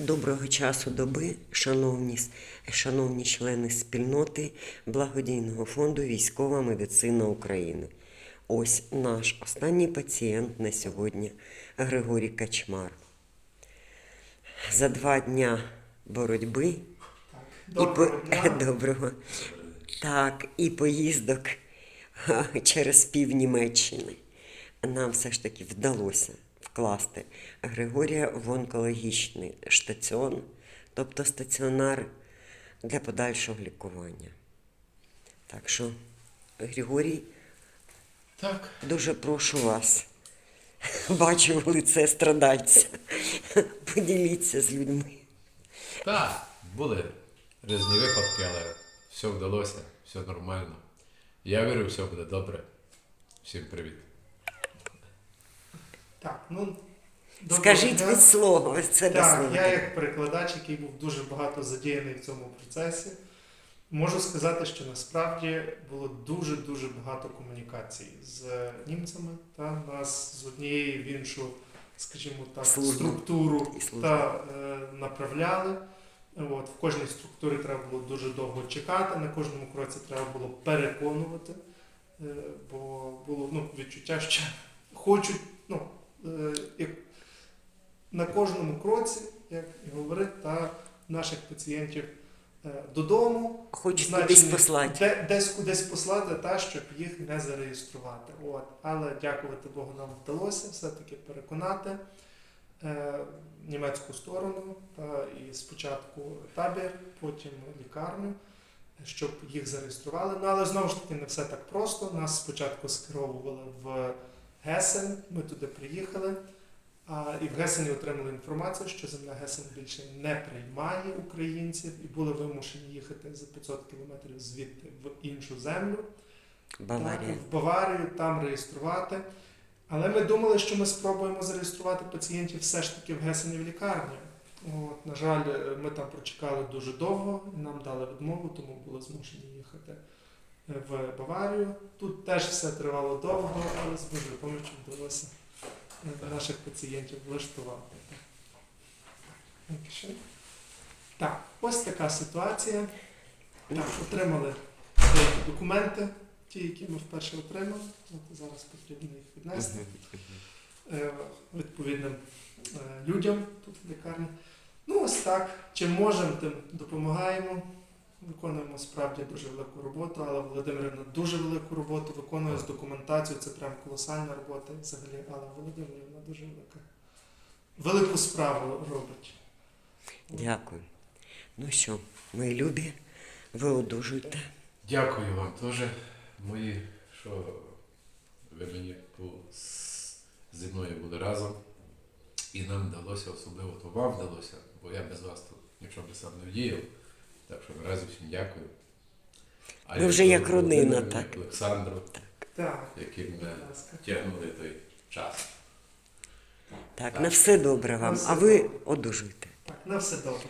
Доброго часу доби, шановні, шановні члени спільноти благодійного фонду Військова медицина України. Ось наш останній пацієнт на сьогодні Григорій Качмар. За два дня боротьби Доброго і дня. доброго. Так, і поїздок через пів Німеччини. Нам все ж таки вдалося вкласти Григорія в онкологічний штаціон, тобто стаціонар для подальшого лікування. Так що, Григорій, Так, дуже прошу вас. Бачу в лице страдальця. Поділіться з людьми. так, були різні випадки, але все вдалося, все нормально. Я вірю, все буде добре. Всім привіт. Так, ну Скажіть від слова, від себе Так, я як перекладач, який був дуже багато задіяний в цьому процесі, можу сказати, що насправді було дуже-дуже багато комунікацій з німцями. Та нас з однієї в іншу, скажімо так, Службу. структуру І та, е, направляли. От, в кожній структурі треба було дуже довго чекати, на кожному кроці треба було переконувати, е, бо було ну, відчуття, що хочуть, ну, на кожному кроці, як і говорить, та наших пацієнтів е, додому. Хочуть кудись послати. Де, десь кудись послати, та, щоб їх не зареєструвати. От. Але дякувати Богу, нам вдалося все-таки переконати е, німецьку сторону та, і спочатку табір, потім лікарню, щоб їх зареєстрували. Ну, але знову ж таки не все так просто. Нас спочатку скеровували в Гесен, ми туди приїхали. А, і в Гесені отримали інформацію, що земля Гесен більше не приймає українців і були вимушені їхати за 500 кілометрів звідти в іншу землю. Баварія. Так, в Баварію там реєструвати. Але ми думали, що ми спробуємо зареєструвати пацієнтів все ж таки в Гесені в лікарні. От, на жаль, е, ми там прочекали дуже довго, нам дали відмову, тому були змушені їхати е, в Баварію. Тут теж все тривало довго, але з Божою помічю вдалося наших пацієнтів влаштувати. Так, Так, ось така ситуація. Так, отримали деякі документи, ті, які ми вперше отримали. От зараз потрібно їх віднести е, відповідним е, людям тут в лікарні. Ну, ось так. Чим можемо, тим допомагаємо. Виконуємо справді дуже велику роботу, але Володимирівна дуже велику роботу виконує з документацією. Це прям колосальна робота взагалі, але Володимирівна дуже велика. Велику справу робить. Дякую. Ну що, мої любі, ви одужуйте. Дякую вам теж, мої, що ви мені зі мною були разом. І нам вдалося, особливо то вам вдалося, бо я без вас тут нічого би сам не вдіяв. Так що наразі всім дякую. А Ми вже як родина, так. Олександру, Так, яким ми тягнули той час. Так, на все добре вам, На все а ви одужуйте. Так, на все добре.